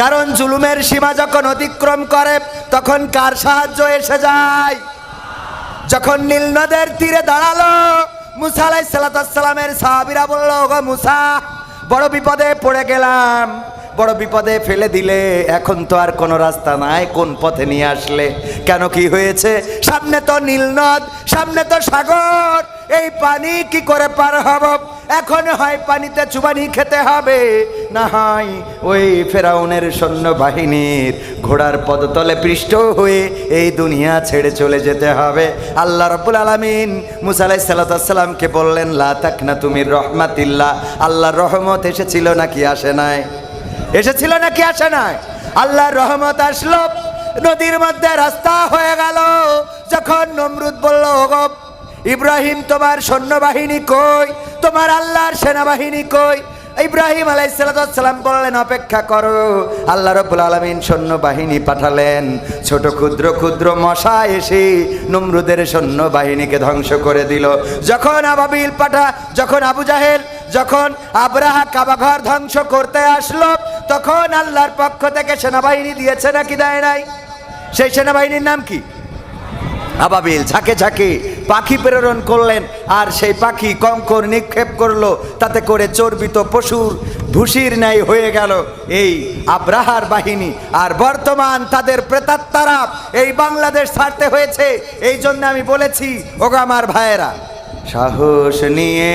কারণ জুলুমের সীমা যখন অতিক্রম করে, তখন কার সাহায্য এসে যায়? যখন নীল নদের তীরে দাঁড়াল, মুসা আলাই সালাতামের সাহাবিরা বলল গো মুসা, বড় বিপদে পড়ে গেলাম। বড় বিপদে ফেলে দিলে, এখন তো আর কোনো রাস্তা নাই, কোন পথে নিয়ে আসলে? কেন কি হয়েছে? সামনে তো নীল নদ, সামনে তো সাগর, এই পানি কি করে পার হব? এখন হয় পানিতে চুবানি খেতে হবে। না হয় ওই ফেরাউনের সৈন্য বাহিনীর ঘোড়ার পদতলে পৃষ্ঠ হয়ে এই দুনিয়া ছেড়ে চলে যেতে হবে। আল্লাহ রব্বুল আলমিন মুসালাই সাল্লাতামকে বললেন, লা তাক না তুমি রহমাতিল্লাহ। আল্লাহর রহমত এসেছিল নাকি আসে নাই? এসেছিল নাকি আসে নাই? আল্লাহর রহমত আসলো, নদীর মধ্যে রাস্তা হয়ে গেল। যখন নমরুদ বলল, ওগো, ইব্রাহিম, তোমার সৈন্যবাহিনী কই? তোমার আল্লাহর সেনাবাহিনী কই? ইব্রাহিম আলাইসালাম বললেন, অপেক্ষা করো, আল্লাহ রব্বুল আলমিন সৈন্যবাহিনী পাঠালেন। ছোট ক্ষুদ্র ক্ষুদ্র মশা এসে নমরুদের সৈন্যবাহিনীকে ধ্বংস করে দিল। যখন আবাবিল পাঠা, যখন আবু জাহেল যখন আবরাহা কাবাঘর ধ্বংস করতে আসলো, তখন আল্লাহর পক্ষ থেকে সেনাবাহিনী দিয়েছে নাকি দেয় নাই? সেই সেনাবাহিনীর নাম কি? আবাবিল, ঝাঁকে ঝাঁকে পাখি প্রেরণ করলেন, আর সেই পাখি কঙ্কর নিক্ষেপ করল, তাতে করে চর্বিত পশুর ভুসির ন্যায় হয়ে গেল। এই আব্রাহার বাহিনী, আর বর্তমান তাদের প্রেতাত্মারা এই বাংলাদেশ ছাড়তে হয়েছে, এই জন্য আমি বলেছি, ওগো আমার ভাইয়েরা, সাহস নিয়ে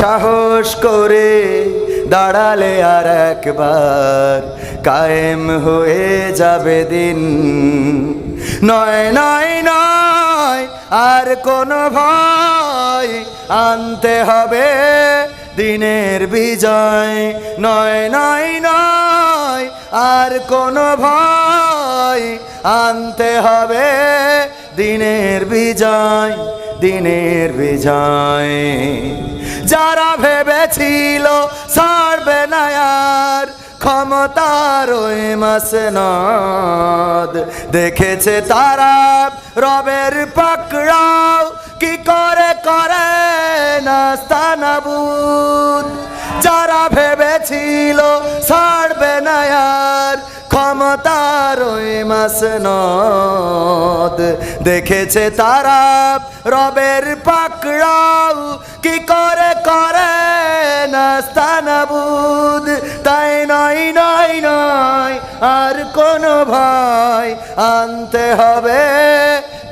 সাহস করে দাঁড়ালে আর একবার কায়েম হয়ে যাবে দিন। নয় নয় নয়, আর কোনো ভয় আনতে হবে দিনের বিজয়। নয় নয় নয়, আর কোনো ভয় আনতে হবে দিনের বিজয়। দিনের বিজয়। যারা ভেবেছিল ছাড়বে না ক্ষমতার ওই মাসনদ। দেখেছে তারা রবের পাকড়াও কি করে করে নাস্তানাবুদ। যারা ভেবেছিল ছাড়বে না ক্ষমতার ওই মাসনদ। দেখেছে তারা রবের পাকড়াও কি করে করে নাস্তানাবুদ তাই নয় নয় নয়, আর কোনো ভয়। আনতে হবে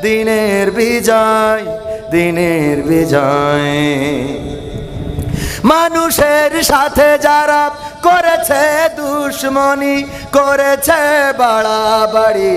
দিনের বিজয় দিনের বিজয়। মানুষের সাথে যারা করেছে দুশ্মনী, করেছে বাড়াবাড়ি।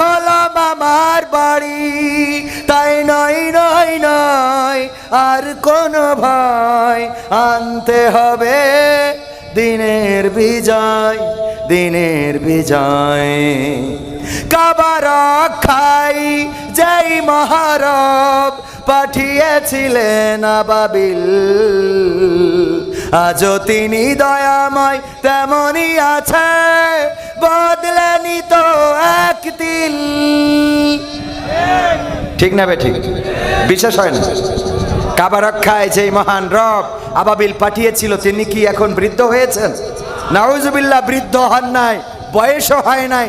হলো মামার বাড়ি। তাই নয় নয় নয়, আর কোনো ভয়। আনতে হবে দিনের বিজয় দিনের বিজয়। কাবার খাই যেই মহারব পাঠিয়েছিলেন আবাবিল। আজও তিনি দয়াময় তেমনই আছে বদলেনি তো এক দিল ঠিক না বে ঠিক? বিশ্বাস হয় না? কাবা রক্ষায় যেই মহান রব আবাবিল পাঠিয়েছিল, তিনি কি এখন বৃদ্ধ হয়েছেন? নাউজুবিল্লাহ বৃদ্ধ হন নাই, বয়সও হয় নাই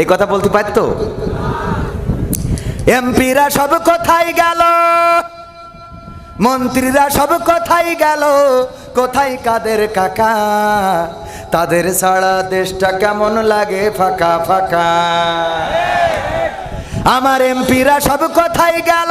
এই কথা বলতে পারতো? এমপিরা সব কোথায় গেল? মন্ত্রীরা সব কোথায় গেল? কোথায় কাদের কাকা? তাদের ছাড়া দেশটা কেমন লাগে ফাঁকা ফাঁকা? আমার এমপিরা সব কোথায় গেল?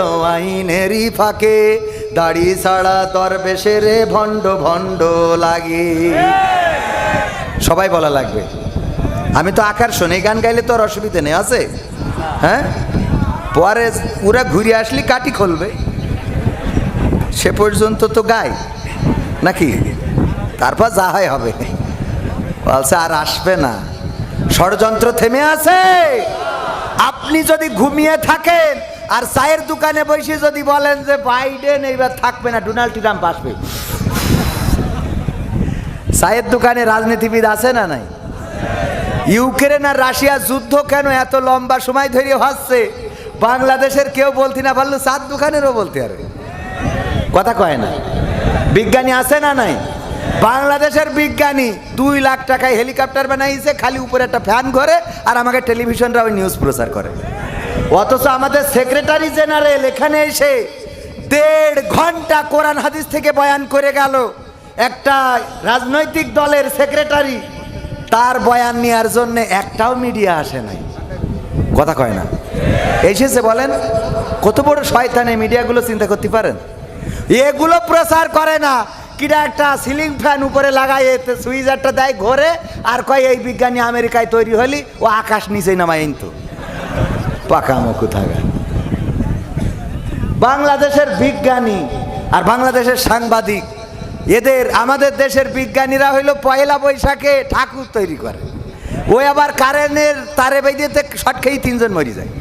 আইনেরই ফাঁকে, দাড়ি ছাড়া দরবেশে রে ভণ্ড ভণ্ড লাগে। সবাই বলা লাগবে। আমি তো আকার শুনে, গান গাইলে তোর অসুবিধে নেই, আছে? হ্যাঁ? পরে পুরা ঘুরে আসলি কাটি খুলবে। সে পর্যন্ত তো গাই, নাকি? তারপর যা হয় হবে। বলছে, আর আসবে না। ষড়যন্ত্র থেমে আছে। আপনি যদি ঘুমিয়ে থাকেন আর চায়ের দোকানে বসে যদি বলেন যে বাইডেন, এইবার থাকবে না, ডোনাল্ড ট্রাম্প আসবে। চায়ের দোকানে রাজনীতিবিদ আছে না নাই? ইউক্রেন আর রাশিয়া যুদ্ধ কেন এত লম্বা সময় ধরে হচ্ছে? বাংলাদেশের কেউ বলতে না পারল চার দোকানেরও বলতে আর কথা কয় না। বিজ্ঞানী আছে না নাই? বাংলাদেশের বিজ্ঞানী দুই লাখ টাকায় হেলিকপ্টার বানাইছে, খালি উপরে একটা ফ্যান ঘরে, আর আমাকে টেলিভিশনরা ওই নিউজ প্রচার করে। অথচ আমাদের সেক্রেটারি জেনারেল এখানে এসে দেড় ঘণ্টা কোরআন হাদিস থেকে বয়ান করে গেল। একটা রাজনৈতিক দলের সেক্রেটারি তার বয়ান নেওয়ার জন্য একটাও মিডিয়া আসে নাই। কথা কয় না? এসেছে বলেন, কত বড় শয়তান মিডিয়াগুলো চিন্তা করতে পারেন? এগুলো প্রচার করে না। কিরা একটা সিলিং ফ্যান উপরে এতে সুইচ দেয় ঘরে, আর কয়, এই বিজ্ঞানী আমেরিকায় তৈরি হলি, ও আকাশ নিচেই নামায় তো পাকা মুখু থাকা বাংলাদেশের বিজ্ঞানী আর বাংলাদেশের সাংবাদিক, এদের, আমাদের দেশের বিজ্ঞানীরা হইল পয়লা বৈশাখে ঠাকুর তৈরি করে। ওই আবার কারেন্টের তারে বেঁধেতে শট খেয়েই তিনজন মরি যায়।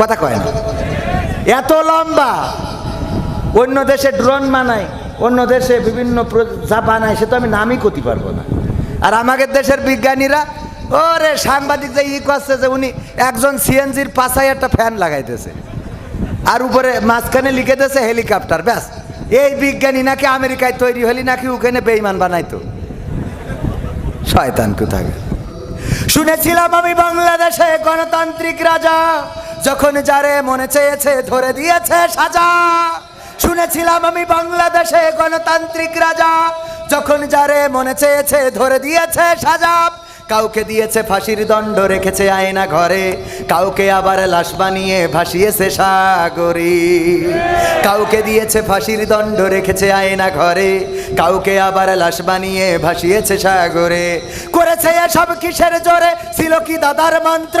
কথা কয় না। এত লম্বা। অন্য দেশে ড্রোন বানায়, অন্য দেশে বিভিন্ন যা বানায় সে তো আমি নামই করতে পারব না। আর আমাদের দেশের বিজ্ঞানীরা ওরে সাংবাদিক যে ই করছে যে উনি একজন সিএনজির পাশায় একটা ফ্যান লাগাইতেছে। আর উপরে মাঝখানে লিখে দিয়েছে হেলিকপ্টার, ব্যাস। এই বিজ্ঞানী নাকি আমেরিকায় তৈরি হলি নাকি ওখানে বেইমান বানাইতো। শয়তান কোথায়? শুনেছিলাম আমি বাংলাদেশে গণতান্ত্রিক রাজা, যখন যারে মনে চেয়েছে ধরে দিয়েছে সাজা। শুনেছিলাম আমি বাংলাদেশে গণতান্ত্রিক রাজা, যখন যারে মনে চেয়েছে ধরে দিয়েছে সাজা। কাউকে দিয়েছে ফাঁসির দণ্ড, রেখেছে আয়না ঘরে। কাউকে আবার লাশ বানিয়ে ভাসিয়েছে সাগরে। কাউকে দিয়েছে ফাঁসির দণ্ড, রেখেছে আয়না ঘরে। কাউকে আবার লাশ বানিয়ে ভাসিয়েছে সাগরে। করেছে এসব কিসের জোরে? ছিল কি দাদার মন্ত্র?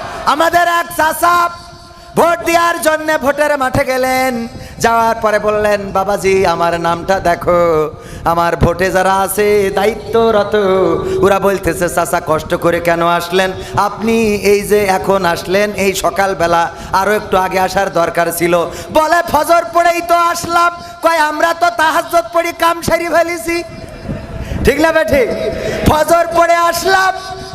আমাদের এক চাষা ভোট দেওয়ার জন্য ভোটের মাঠে গেলেন। যাওয়ার পরে বললেন, বাবাজি, আমার নামটা দেখো। আমার ভোটে যারা আছে, দায়িত্বরত, ওরা বলতেছে, চাচা, কষ্ট করে কেন আসলেন? আপনি এই যে এখন আসলেন, এই সকালবেলা আরও একটু আগে আসার দরকার ছিল। বলে ফজর পড়েই তো আসলাম। কয়, আমরা তো তাহাজ্জত পড়ি কাম সারি ফেলেছি। ঠিক না বেঠি? ফজর পড়ে আসলাম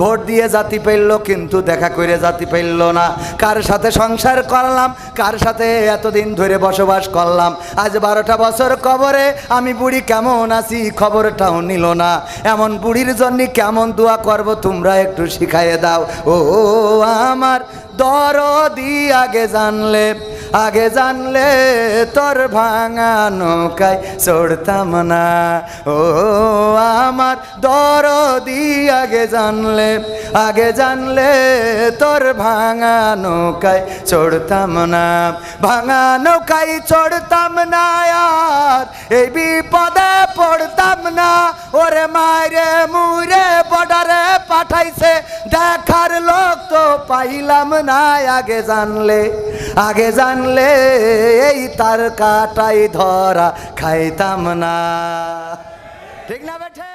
ভোট দিয়ে জাতি পেলল, কিন্তু দেখা করে জাতি পেলল না। কার সাথে সংসার করলাম, কার সাথে এতদিন ধরে বসবাস করলাম? আজ বারোটা বছর কবরে, আমি বুড়ি কেমন আছি, খবরটাও নিল না। এমন বুড়ির জন্য কেমন দোয়া করব, তোমরা একটু শিখাইয়ে দাও। ও আমার দরদি আগে জানলে। আগে জানলে তোর ভাঙা নৌকায় চড়তাম না। ও, আমার দরদি আগে জানলে আগে জানলে তোর ভাঙা নৌকায় চড়তাম না। ভাঙা নৌকায় চড়তাম না আর, এই বিপদে পড়তাম না। ওরে মায়েরে মুরে বর্ডারে পাঠাইছে, দেখার লোক তো পাইলাম না, আগে জানলে আগে জানলে এই তার কাটাই ধরা খাইতাম না। ঠিক না বেঠে?